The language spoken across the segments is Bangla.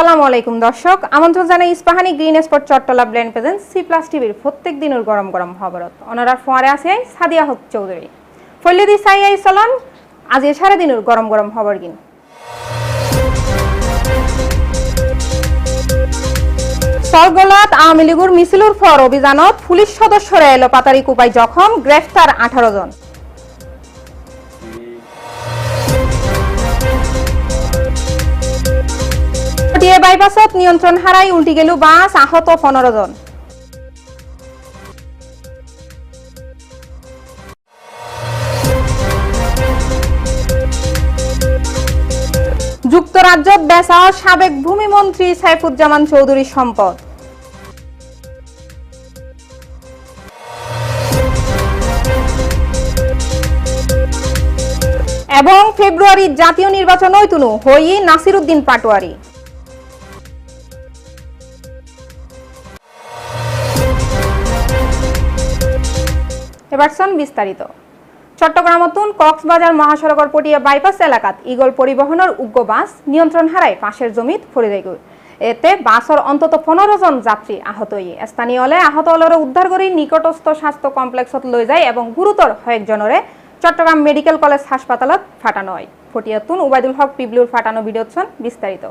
আলাইকুম দর্শক। আমন্ত্রণ জানাই Ispahani green spot Chattala blend present C plus টিভির প্রত্যেক দিনের গরম গরম খবরত। অনারার ফোয়ারে আছে সাদিয়া হক চৌধুরী। ফল্লিদি সাইয়াই চলন, আজ সারা দিনের গরম গরম খবর গিন। সরগোলাত আওয়ামী লীগের মিছিলুর ফর অভিযানত পুলিশ সদস্যরা এলো পাতারি কুপাই জখম, গ্রেফতার আঠারো জন। পটিয়া বাইপাসত নিয়ন্ত্রণ হারাই উল্টি গেল বাস আহত পনেরো জন। যুক্তরাজ্যত বেচা সাবেক ভূমিমন্ত্রী সাইফুজ্জামান চৌধুরীর সম্পদ। এবং ফেব্রুয়ারির জাতীয় নির্বাচন ঐতুনু হই নাসিরুদ্দিন পাটোয়ারি এবার শোন বিস্তারিত। চট্টগ্রাম চট্টগ্রামতুন কক্সবাজার মহাসড়কর পটিয়া বাইপাস এলাকাত ইগল পরিবহনের উগ্র বাস নিয়ন্ত্রণ হারায় পাশের জমিত ফরে যায় এতে বাসর অন্তত পনেরো জন যাত্রী আহত হয়ে স্থানীয় হলে আহত হলরে উদ্ধার করে নিকটস্থ স্বাস্থ্য কমপ্লেক্সত লৈ যায় এবং গুরুতর কয়েকজনরে চট্টগ্রাম মেডিকেল কলেজ হাসপাতালত ফাটানো হয়। ফটিয়াতুন উবাইদুল হক পিবলুর ফাটানো ভিডিওছন বিস্তারিত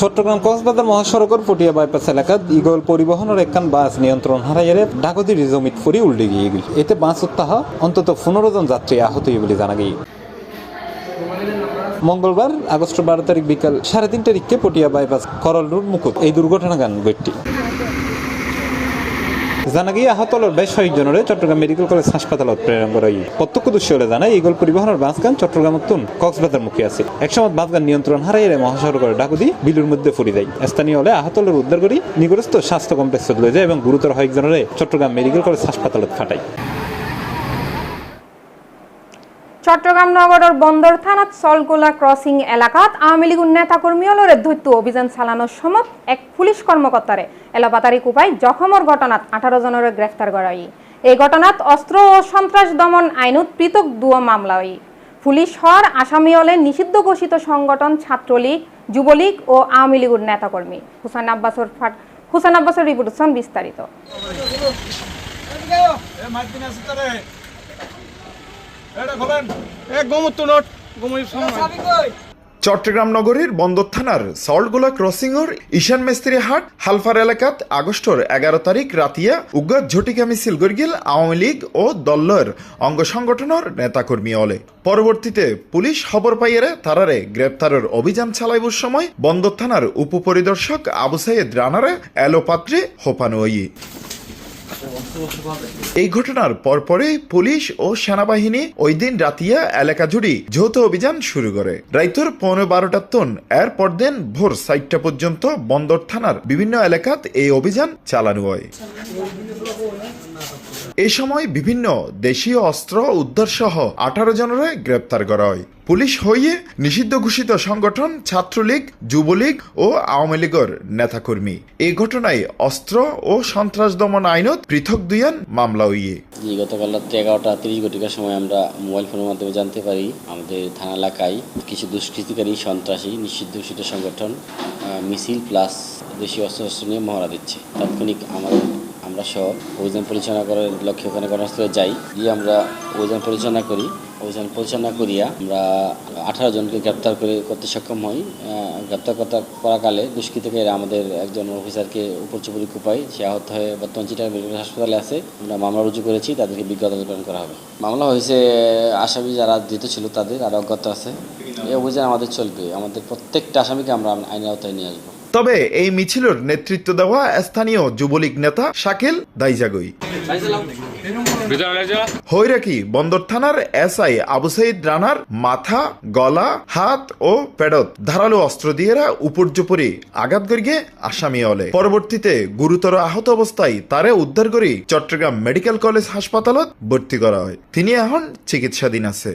চট্টগ্রাম কক্সবাজার মহাসড়কের পটিয়া বাইপাস এলাকাত ইগল পরিবহনের একখান বাস নিয়ন্ত্রণ হারাইয়ারে ডাকতির জমিত ফুরি উল্টে গিয়ে গেল। এতে বাস উত্তাহ অন্তত পনেরো জন যাত্রী আহত বলে জানা গিয়ে মঙ্গলবার আগস্ট বারো তারিখ বিকাল সাড়ে তিনটা দিকে পটিয়া বাইপাস করল রোড মুকুট। এই দুর্ঘটনা গান ঘটটি জানা গিয়ে আহত হল বেশ কয়েকজনের চট্টগ্রাম মেডিকেল কলেজ হাসপাতালত প্রেরণ করা হয় প্রত্যক্ষদর্শী হলে জানায় ইগল পরিবহনের বাসগান চট্টগ্রাম উত্তম কক্সবাজার মুখে আছে। একসময় বাসগান নিয়ন্ত্রণ হারাই এর মহাসড়কের ডাকুদি বিলুর মধ্যে ফুরি যায়। স্থানীয় হলে আহত হলের উদ্ধার করি নিকটস্থ স্বাস্থ্য কমপ্লেক্সত লয়ে যায় এবং গুরুতর হয় একজনের চট্টগ্রাম মেডিকেল কলেজ হাসপাতালত ফাটায়। চট্টগ্রাম নগরের বন্দর থানাত সলগোলা ক্রসিং এলাকাত আওয়ামী লীগের নেতাকর্মীলরে ধৈর্য অভিযান চালানোর সময় এক পুলিশ কর্মকর্তারে এলাপাতারি কুপাই জখমর ঘটনাত আঠারো জনের গ্রেফতার করা এই ঘটনাত অস্ত্র ও সন্ত্রাস দমন আইনত পৃথক দুয়া মামলা হয় পুলিশ হওয়ার আসামি হলে নিষিদ্ধ ঘোষিত সংগঠন ছাত্রলীগ যুবলীগ ও আওয়ামী লীগের নেতাকর্মী হুসান আব্বাসর হুসান আব্বাসের রিপোর্ট বিস্তারিত নোট। চট্টগ্রাম নগরীর বন্দর থানার সল্টগোলা ক্রসিংর ঈশান মেস্ত্রি হাট হালফার এলাকাত আগস্টর এগারো তারিখ রাতিয়া উগ্র ঝটিকা মিছিল গিল আওয়ামী লীগ ও দল্লর অঙ্গ সংগঠনের নেতাকর্মী অলে। পরবর্তীতে পুলিশ খবর পাইয়ারে তারারে গ্রেপ্তারের অভিযান চালাইবার সময় বন্দর থানার উপপরিদর্শক আবু সাইদ রানারে এলোপাত্রে হোপানো এই ঘটনার পরপরে পুলিশ ও সেনাবাহিনী ওই দিন রাতিয়া এলাকা জুড়ে যৌথ অভিযান শুরু করে। রাইতর পনেরো বারোটা তন এর পরদিন ভোর সাইটটা পর্যন্ত বন্দর থানার বিভিন্ন এলাকাত এই অভিযান চালানো হয়। এই সময় বিভিন্ন দেশীয় অস্ত্র উদ্ধার সহ আঠারো জনের গ্রেপ্তার করা হয় পুলিশ হইয়ে নিষিদ্ধ ঘোষিত সংগঠন, ছাত্রলীগ, যুবলীগ ও আওয়ামী লীগের নেতাকর্মী। এই ঘটনায় অস্ত্র ও সন্ত্রাস দমন আইনত পৃথক দুইয়ান মামলা হইয়ে। গতকাল রাত্রে এগারোটা তিরিশ ঘটিকার সময় আমরা মোবাইল ফোনের মাধ্যমে জানতে পারি, আমাদের থানা এলাকায় কিছু দুষ্কৃতিকারী, সন্ত্রাসী, নিষিদ্ধ ঘোষিত সংগঠন মিছিল প্লাস দেশীয় অস্ত্র নিয়ে মহড়া দিচ্ছে। তাৎক্ষণিক আমাদের আমরা সহ অভিযান পরিচালনা করার লক্ষ্যে ওখানে ঘটনাস্থলে যাই। গিয়ে আমরা ওজন পরিচালনা করি। অভিযান পরিচালনা করিয়া আমরা আঠারো জনকে গ্রেপ্তার করে করতে সক্ষম হই। গ্রেপ্তার করতে করাকালে দুষ্কৃতিকারীরা আমাদের একজন অফিসারকে উপর চুপুরি কুপাই সে আহত হয়ে বর্তমান চিটার মেডিকেল হাসপাতালে আছে। আমরা মামলা রুজু করেছি, তাদেরকে বিজ্ঞতা প্রদান করা হবে। মামলা হয়েছে, আসামি যারা ধৃত ছিল তাদের আর অজ্ঞাত আছে। এই অভিযান আমাদের চলবে। আমাদের প্রত্যেকটা আসামিকে আমরা আইনের আওতায় নিয়ে আসব। তবে এই মিছিলের নেতৃত্ব দেওয়া স্থানীয় যুবলীগ নেতা শাকিল দাইজাগই। হৈরাকি বন্দর থানার এসআই আবু সাইদ রানার মাথা, গলা, হাত ও পেডত ধারালো অস্ত্র দিয়েরা উপর্যুপরি আঘাত করিয়ে আসামি হলে। পরবর্তীতে গুরুতর আহত অবস্থায় তারে উদ্ধার করে চট্টগ্রাম মেডিকেল কলেজ হাসপাতালত ভর্তি করা হয়। তিনি এখন চিকিৎসাধীন আছে।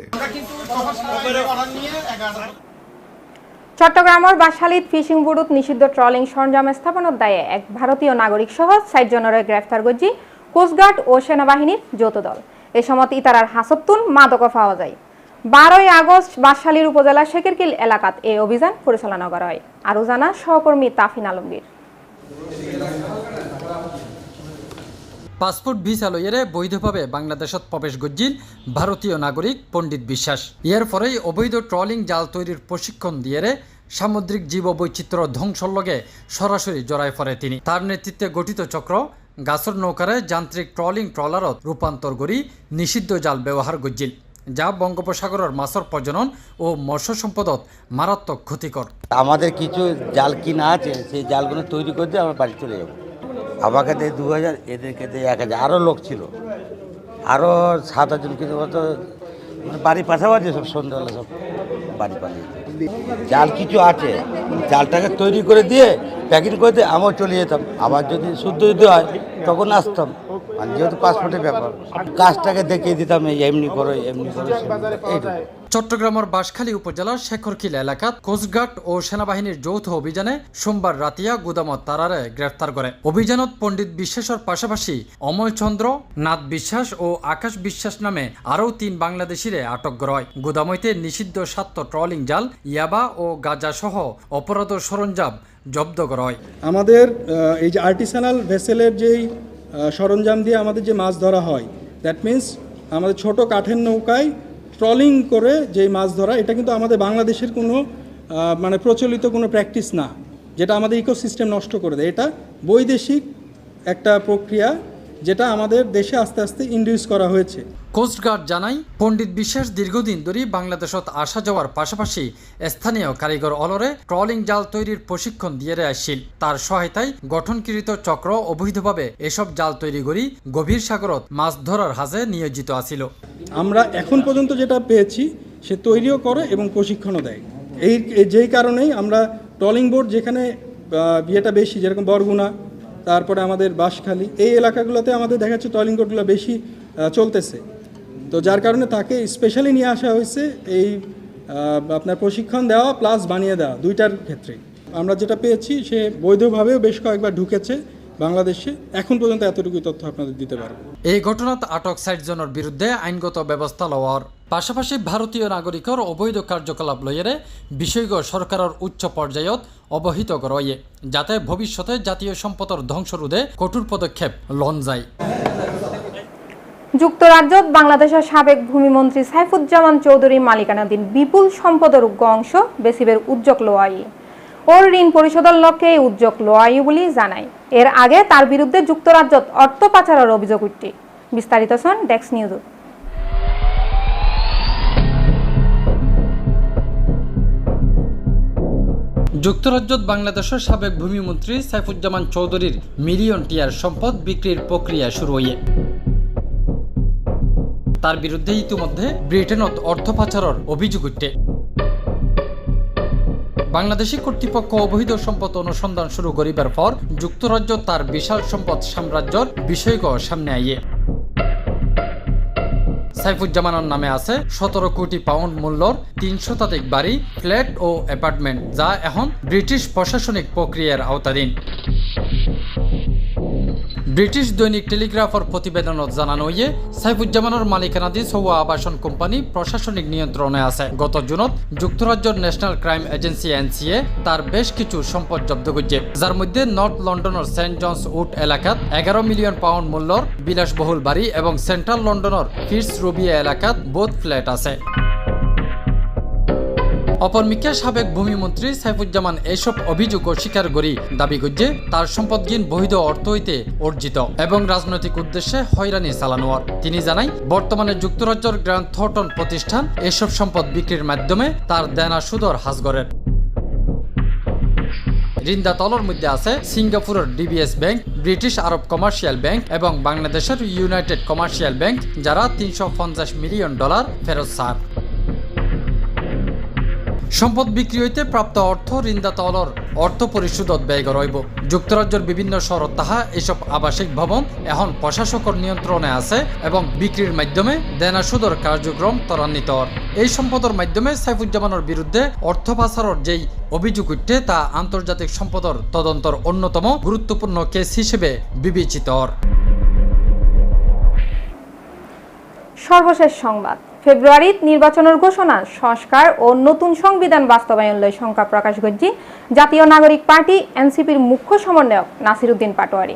চট্টগ্রামের বাসালিত ফিশিং বুড়ুত নিষিদ্ধ ট্রলিং সরঞ্জাম স্থাপনের দায়ে এক ভারতীয় নাগরিক সহ ষাট জনের গ্রেফতার করছি কোস্টগার্ড ও সেনাবাহিনীর যৌথ দল। এ সময় ইতারার হাসত্তুন মাদক পাওয়া যায়। বারোই আগস্ট বাসালির উপজেলা শেখেরকিল এলাকাত এই অভিযান পরিচালনা করা হয়। আরও জানা সহকর্মী তাফিন আলমগীর। পাসপোর্ট ভিসা লইয়েরে বৈধভাবে বাংলাদেশত প্রবেশ গজ্জিল ভারতীয় নাগরিক পণ্ডিত বিশ্বাস। ইয়ার পরেই অবৈধ ট্রলিং জাল তৈরির প্রশিক্ষণ দিয়েরে সামুদ্রিক জীব বৈচিত্র্য ধ্বংসর লগে সরাসরি জড়ায় পড়ে তিনি। তার নেতৃত্বে গঠিত চক্র গাছর নৌকারে যান্ত্রিক ট্রলিং ট্রলারত রূপান্তর করি নিষিদ্ধ জাল ব্যবহার গজ্জিল যা বঙ্গোপসাগরের মাছর প্রজনন ও মৎস্য সম্পদত মারাত্মক ক্ষতিকর। আমাদের কিছু জাল কিনা আছে, সেই জালগুলো তৈরি করে দিয়ে আমরা বাড়ি চলে যাব। আমাকে দেয় দু হাজার, এদেরকে দেয় এক হাজার। আরও লোক ছিল। আরও সাত আটজন কিন্তু অত মানে বাড়ি পাশাপাশি সব সন্ধ্যাবেলা সব বাড়ি পালিয়ে জাল কিছু আছে, জালটাকে তৈরি করে দিয়ে, প্যাকিং করে দিয়ে আমার চলে যেতাম। আবার যদি শুদ্ধ যদি হয়, তখন আসতাম। যেহেতু পাসপোর্টের ব্যাপার কাজটাকে দেখিয়ে দিতাম এই এমনি করো এমনি করো চট্টগ্রামের বাঁশখালী উপজেলার শেখরকিল এলাকাত কোস্টগার্ড ও সেনাবাহিনীর যৌথ অভিযানে সোমবার রাতিয়া গুদামত তারারে গ্রেফতার করে। অভিযানত পণ্ডিত বিশ্বাসের পাশাপাশি অমল চন্দ্র নাথ বিশ্বাস ও আকাশ বিশ্বাস নামে আরও তিন বাংলাদেশিরে আটক করা হয়। গুদামইতে নিষিদ্ধ সাত্য ট্রলিং জাল ইয়াবা ও গাজা সহ অপরাধ সরঞ্জাম জব্দ করা হয়। আমাদের এই যে আর্টিসানাল ভেসেলের যেই সরঞ্জাম দিয়ে আমাদের যে মাছ ধরা হয়। দ্যাট মিন্স আমাদের ছোট কাঠের নৌকায় ট্রলিং করে যে মাছ ধরা, এটা কিন্তু আমাদের বাংলাদেশের কোনো মানে প্রচলিত কোনো প্র্যাকটিস না। যেটা আমাদের ইকোসিস্টেম নষ্ট করে দেয়। এটা বৈদেশিক একটা প্রক্রিয়া যেটা আমাদের দেশে আস্তে আস্তে ইন্ডিউস করা হয়েছে। কোস্টগার্ড জানাই পণ্ডিত বিশ্বাস দীর্ঘদিন ধরে বাংলাদেশত আসা যাওয়ার পাশাপাশি স্থানীয় কারিগর অলরে ট্রলিং জাল তৈরির প্রশিক্ষণ দিয়ে আসছিল। তার সহায়তায় গঠনকৃত চক্র অবৈধভাবে এসব জাল তৈরি করি গভীর সাগরত মাছ ধরার হাজে নিয়োজিত আছিল। আমরা এখন পর্যন্ত যেটা পেয়েছি সে তৈরিও করে এবং প্রশিক্ষণও দেয়। এই যেই কারণেই আমরা ট্রলিং বোর্ড যেখানে ইয়েটা বেশি যেরকম বরগুনা তারপরে আমাদের বাঁশখালী। এই এলাকাগুলোতে আমাদের দেখা যাচ্ছে টয়লিং বোর্ডগুলো বেশি চলতেছে। তো যার কারণে তাকে স্পেশালি নিয়ে আসা হয়েছে এই আপনার প্রশিক্ষণ দেওয়া প্লাস বানিয়ে দেওয়া দুইটার ক্ষেত্রে। আমরা যেটা পেয়েছি, সে বৈধভাবেও বেশ কয়েকবার ঢুকেছে। বাংলাদেশে এখন পর্যন্ত এতটুকুই তথ্য আপনাদের দিতে পারব। এই ঘটনাত আটক ষাট জনের বিরুদ্ধে আইনগত ব্যবস্থা লওয়ার। পাশাপাশি ভারতীয় নাগরিকর অবৈধ কার্যকলাপ লইয়েরে বিষয়গ সরকারের উচ্চ পর্যায়ত অবহিত করয়ে যাতে ভবিষ্যতে জাতীয় সম্পদের ধ্বংস রোধে কঠোর পদক্ষেপ লন যায়। যুক্তরাজ্যত বাংলাদেশের সাবেক ভূমিমন্ত্রী সাইফুজ্জামান চৌধুরী মালিকানাধীন বিপুল সম্পদের অংশ বেসিবের উদ্যোগ লোয়াই ওর ঋণ পরিশোধের লক্ষ্যে এই উদ্যোগ লোয়াই বলে জানায়। এর আগে তার বিরুদ্ধে যুক্তরাজ্যত অর্থ পাচারের অভিযোগ উঠছে। বিস্তারিত শোন ডেক্স নিউজ। যুক্তরাজ্যত বাংলাদেশের সাবেক ভূমিমন্ত্রী সাইফুজ্জামান চৌধুরীর মিলিয়ন টিয়ার সম্পদ বিক্রির প্রক্রিয়া শুরু হয়ে তার বিরুদ্ধে ইতিমধ্যে ব্রিটেনত অর্থ পাচারের অভিযোগ উঠে বাংলাদেশি কর্তৃপক্ষ অবৈধ সম্পদ অনুসন্ধান শুরু করিবার পর যুক্তরাজ্য তার বিশাল সম্পদ সাম্রাজ্যর বিষয়ক সামনে আইয়ে। সাইফুজ্জামানের নামে আছে সতেরো কোটি পাউন্ড মূল্যর তিন শতাধিক বাড়ি, ফ্ল্যাট ও অ্যাপার্টমেন্ট, যা এখন ব্রিটিশ প্রশাসনিক প্রক্রিয়ার আওতাধীন। ব্রিটিশ দৈনিক টেলিগ্রাফের প্রতিবেদনত জানানো ইয়ে সাইফুজ্জামানের মালিকানাধী সৌয়া আবাসন কোম্পানি প্রশাসনিক নিয়ন্ত্রণে আছে। গত জুনত যুক্তরাজ্যের ন্যাশনাল ক্রাইম এজেন্সি এনসিএ তার বেশ কিছু সম্পদ জব্দ করছে, যার মধ্যে নর্থ লন্ডনের সেন্ট জনস উড এলাকাত এগারো মিলিয়ন পাউন্ড মূল্যর বিলাসবহুল বাড়ি এবং সেন্ট্রাল লন্ডনের ফিটস রুবিয়া এলাকাত বোধ ফ্ল্যাট আছে। অপরমিকে সাবেক ভূমিমন্ত্রী সাইফুজ্জামান এসব অভিযোগ অস্বীকার করি। দাবি করছে তার সম্পদগিন বৈধ অর্থ হইতে অর্জিত এবং রাজনৈতিক উদ্দেশ্যে হয়রানি চালানোয়ার তিনি জানাই, বর্তমানে যুক্তরাজ্যের গ্র্যান্ড থর্টন প্রতিষ্ঠান এসব সম্পদ বিক্রির মাধ্যমে তার দেনা, সুদর হাজগরের ঋণদা তলর মধ্যে আছে সিঙ্গাপুরের DBS bank, British Arab commercial bank এবং বাংলাদেশের ইউনাইটেড কমার্শিয়াল ব্যাংক, যারা তিনশো পঞ্চাশ মিলিয়ন ডলার ফেরত ছাড় সম্পদ বিক্রি হইতে প্রাপ্ত অর্থ ঋণদাতলর অর্থ পরিশোধত ব্যয় রইব যুক্তরাজ্যের বিভিন্ন শহরত তাহা এসব আবাসিক ভবন এখন প্রশাসকর নিয়ন্ত্রণে আছে এবং বিক্রির মাধ্যমে দেনা সুদর কার্যক্রম ত্বরান্বিত। এই সম্পদের মাধ্যমে সাইফুজ্জামানের বিরুদ্ধে অর্থ পাচারের যেই অভিযোগ উঠে তা আন্তর্জাতিক সম্পদর তদন্তর অন্যতম গুরুত্বপূর্ণ কেস হিসেবে বিবেচিত। সর্বশেষ সংবাদ। ফেব্রুয়ারিত নির্বাচনের ঘোষণা সংস্কার ও নতুন সংবিধান বাস্তবায়ন লয় শঙ্কা প্রকাশ করছি জাতীয় নাগরিক পার্টি এনসিপির মুখ্য সমন্বয়ক নাসিরুদ্দিন পাটোয়ারি।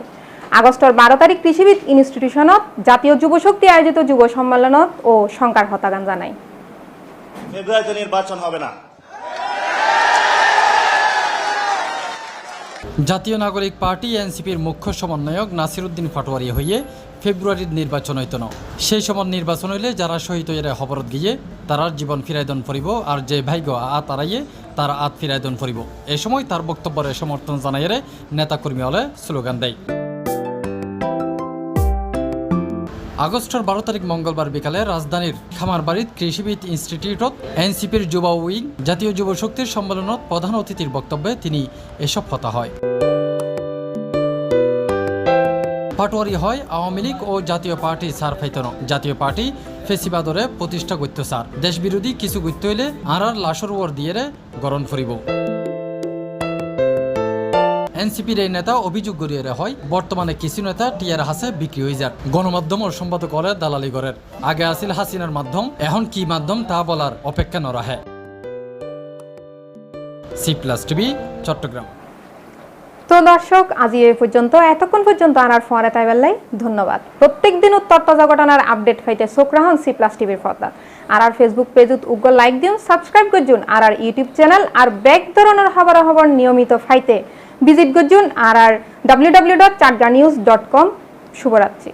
আগস্টের বারো তারিখ কৃষিবিদ ইনস্টিটিউশনত জাতীয় যুব শক্তি আয়োজিত যুব সম্মেলনত ও শঙ্কার হত্যাগান জানায়। ফেব্রুয়ারিতে নির্বাচন হবে না। জাতীয় নাগরিক পার্টি এনসিপির মুখ্য সমন্বয়ক নাসিরুদ্দিন পাটোয়ারি হইয়ে ফেব্রুয়ারির নির্বাচন হইত না। সেই সময় নির্বাচন হইলে যারা শহীদ হইয়ারে হবরত গিয়ে তারার জীবন ফিরাইদন ফরিব আর যে ভাগ্য আত আড়াইয়ে তার আত ফিরাইদন ফরিব। এ সময় তার বক্তব্যের সমর্থন জানাইয়ারে নেতাকর্মী হলে স্লোগান দেয়। আগস্টের বারো তারিখ মঙ্গলবার বিকালে রাজধানীর খামারবাড়িত কৃষিবিদ ইনস্টিটিউটত এনসিপির যুবা উইং জাতীয় যুব শক্তির সম্মেলনত প্রধান অতিথির বক্তব্যে তিনি এসব কথা হয়। পাটোয়ারি হয় আওয়ামী লীগ ও জাতীয় পার্টি সার ফাইতন। জাতীয় পার্টি ফেসিবাদরে প্রতিষ্ঠা করত সার। দেশ বিরোধী কিছু করতে হইলে আর লাশর ওর দিয়ে গরণ ফরিব। এনসিপির এই নেতা অভিযোগ গড়িয়ে হয়, বর্তমানে কিছু নেতা টিয়ার হাসে বিক্রি হয়ে যান গণমাধ্যম ও সম্পাদক করে দালালি করের। আগে আসিল হাসিনার মাধ্যম, এখন কি মাধ্যম তা বলার অপেক্ষা নরাহে। C plus TV, Chattogram. তো দর্শক, আজ এই পর্যন্ত, এতক্ষণ পর্যন্ত আনার ফরে তাই বেলাই ধন্যবাদ। প্রত্যেক দিন উত্তর তাজা ঘটনার আপডেট পাইতে সোকরাহন সি প্লাস টিভির পর্দা আর আর ফেসবুক পেজত উগ্র লাইক দিন সাবস্ক্রাইব করুন আর আর ইউটিউব চ্যানেল আর ব্যাক ধরনের খবর খবর নিয়মিত ফাইতে ভিজিট করুন আর আর W W dot Chatga news dot com শুভরাত্রি।